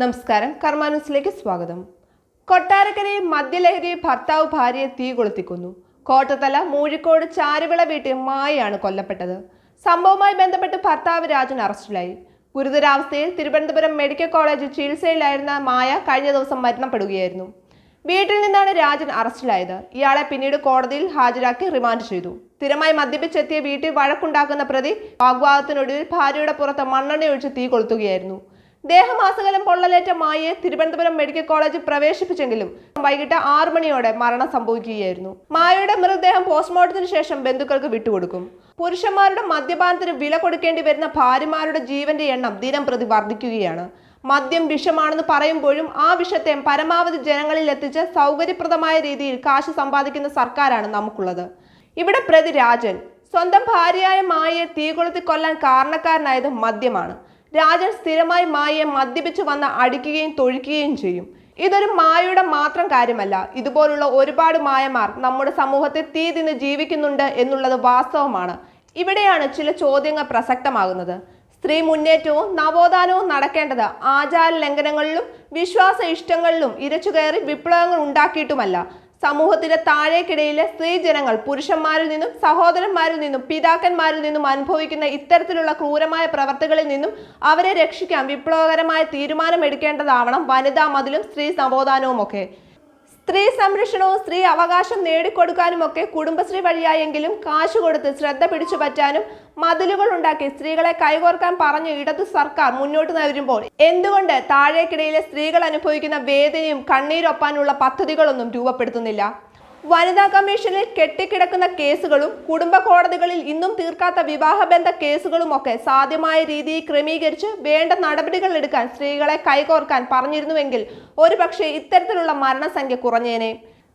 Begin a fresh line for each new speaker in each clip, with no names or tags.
നമസ്കാരം. കർമാനുസിലേക്ക് സ്വാഗതം. കൊട്ടാരക്കരയിൽ മദ്യലഹരി ഭർത്താവ് ഭാര്യയെ തീ കൊളുത്തിക്കുന്നു. കോട്ടത്തല മൂഴിക്കോട് ചാരുവിള വീട്ടിൽ മായയാണ് കൊല്ലപ്പെട്ടത്. സംഭവവുമായി ബന്ധപ്പെട്ട് ഭർത്താവ് രാജൻ അറസ്റ്റിലായി. ഗുരുതരാവസ്ഥയിൽ തിരുവനന്തപുരം മെഡിക്കൽ കോളേജ് ചികിത്സയിലായിരുന്ന മായ കഴിഞ്ഞ ദിവസം മരണപ്പെടുകയായിരുന്നു. വീട്ടിൽ നിന്നാണ് രാജൻ അറസ്റ്റിലായത്. ഇയാളെ പിന്നീട് കോടതിയിൽ ഹാജരാക്കി റിമാൻഡ് ചെയ്തു. സ്ഥിരമായി മദ്യപിച്ചെത്തിയ വീട്ടിൽ വഴക്കുണ്ടാക്കുന്ന പ്രതി വാഗ്വാദത്തിനൊടുവിൽ ഭാര്യയുടെ പുറത്ത് മണ്ണെണ്ണ ഒഴിച്ച് തീ കൊളുത്തുകയായിരുന്നു. ദേഹമാസകലം പൊള്ളലേറ്റ മായയെ തിരുവനന്തപുരം മെഡിക്കൽ കോളേജ് പ്രവേശിപ്പിച്ചെങ്കിലും വൈകിട്ട് ആറു മണിയോടെ മരണം സംഭവിക്കുകയായിരുന്നു. മായയുടെ മൃതദേഹം പോസ്റ്റ്മോർട്ടത്തിന് ശേഷം ബന്ധുക്കൾക്ക് വിട്ടുകൊടുക്കും. പുരുഷന്മാരുടെ മദ്യപാനത്തിന് വില കൊടുക്കേണ്ടി വരുന്ന ഭാര്യമാരുടെ ജീവന്റെ എണ്ണം ദിനം പ്രതി വർദ്ധിക്കുകയാണ്. മദ്യം വിഷമാണെന്ന് പറയുമ്പോഴും ആ വിഷത്തെ പരമാവധി ജനങ്ങളിൽ എത്തിച്ച് സൗകര്യപ്രദമായ രീതിയിൽ കാശ് സമ്പാദിക്കുന്ന സർക്കാരാണ് നമുക്കുള്ളത്. ഇവിടെ പ്രതി രാജൻ സ്വന്തം ഭാര്യയായ മായയെ തീ കൊളുത്തി കൊല്ലാൻ കാരണക്കാരനായത് മദ്യമാണ്. രാജൻ സ്ഥിരമായി മായയെ മദ്യപിച്ചു വന്ന് അടിക്കുകയും തൊഴിക്കുകയും ചെയ്യും. ഇതൊരു മായയുടെ മാത്രം കാര്യമല്ല. ഇതുപോലുള്ള ഒരുപാട് മായമാർ നമ്മുടെ സമൂഹത്തെ തീ തിന്ന് ജീവിക്കുന്നുണ്ട് എന്നുള്ളത് വാസ്തവമാണ്. ഇവിടെയാണ് ചില ചോദ്യങ്ങൾ പ്രസക്തമാകുന്നത്. സ്ത്രീ മുന്നേറ്റവും നവോത്ഥാനവും നടക്കേണ്ടത് ആചാര ലംഘനങ്ങളിലും വിശ്വാസ ഇഷ്ടങ്ങളിലും ഇരച്ചുകയറി വിപ്ലവങ്ങൾ ഉണ്ടാക്കിയിട്ടുമല്ല. സമൂഹത്തിന്റെ താഴേക്കിടയിലെ സ്ത്രീജനങ്ങൾ പുരുഷന്മാരിൽ നിന്നും സഹോദരന്മാരിൽ നിന്നും പിതാക്കന്മാരിൽ നിന്നും അനുഭവിക്കുന്ന ഇത്തരത്തിലുള്ള ക്രൂരമായ പ്രവർത്തികളിൽ നിന്നും അവരെ രക്ഷിക്കാൻ വിപ്ലവകരമായ തീരുമാനമെടുക്കേണ്ടതാവണം വനിതാ മതിലും സ്ത്രീ നവോത്ഥാനവും ഒക്കെ സ്ത്രീ സംരക്ഷണവും സ്ത്രീ അവകാശം നേടിക്കൊടുക്കാനുമൊക്കെ കുടുംബശ്രീ വഴിയായെങ്കിലും കാശ് കൊടുത്ത് ശ്രദ്ധ പിടിച്ചു പറ്റാനും മതിലുകൾ ഉണ്ടാക്കി സ്ത്രീകളെ കൈകോർക്കാൻ പറഞ്ഞു ഇടതു സർക്കാർ മുന്നോട്ട് വരുമ്പോൾ എന്തുകൊണ്ട് താഴേക്കിടയിലെ സ്ത്രീകൾ അനുഭവിക്കുന്ന വേദനയും കണ്ണീരൊപ്പാനുള്ള പദ്ധതികളൊന്നും രൂപപ്പെടുത്തുന്നില്ല? വനിതാ കമ്മീഷനിൽ കെട്ടിക്കിടക്കുന്ന കേസുകളും കുടുംബ കോടതികളിൽ ഇന്നും തീർക്കാത്ത വിവാഹബന്ധ കേസുകളുമൊക്കെ സാധ്യമായ രീതിയിൽ ക്രമീകരിച്ച് വേണ്ട നടപടികൾ എടുക്കാൻ സ്ത്രീകളെ കൈകോർക്കാൻ പറഞ്ഞിരുന്നുവെങ്കിൽ ഒരുപക്ഷെ ഇത്തരത്തിലുള്ള മരണസംഖ്യ കുറഞ്ഞേനെ.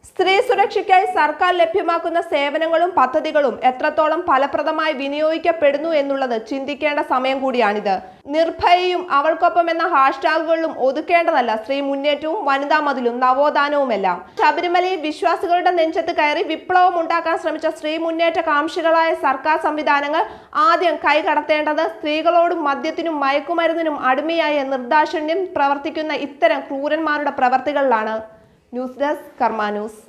സ്ത്രീ സുരക്ഷയ്ക്കായി സർക്കാർ ലഭ്യമാക്കുന്ന സേവനങ്ങളും പദ്ധതികളും എത്രത്തോളം ഫലപ്രദമായി വിനിയോഗിക്കപ്പെടുന്നു എന്നുള്ളത് ചിന്തിക്കേണ്ട സമയം കൂടിയാണിത്. നിർഭയയും അവൾക്കൊപ്പം എന്ന ഹാഷ്ടാഗുകളിലും ഒതുക്കേണ്ടതല്ല സ്ത്രീ മുന്നേറ്റവും വനിതാ മതിലും നവോത്ഥാനവുമെല്ലാം. ശബരിമലയിൽ വിശ്വാസികളുടെ നെഞ്ചത്ത് കയറി വിപ്ലവം ഉണ്ടാക്കാൻ ശ്രമിച്ച സ്ത്രീ മുന്നേറ്റ കാംക്ഷികളായ സർക്കാർ സംവിധാനങ്ങൾ ആദ്യം കൈകടത്തേണ്ടത് സ്ത്രീകളോടും മദ്യത്തിനും മയക്കുമരുന്നിനും അടിമയായ നിർദാക്ഷിണ്യം പ്രവർത്തിക്കുന്ന ഇത്തരം ക്രൂരന്മാരുടെ പ്രവർത്തികളിലാണ്. News desk Karma news.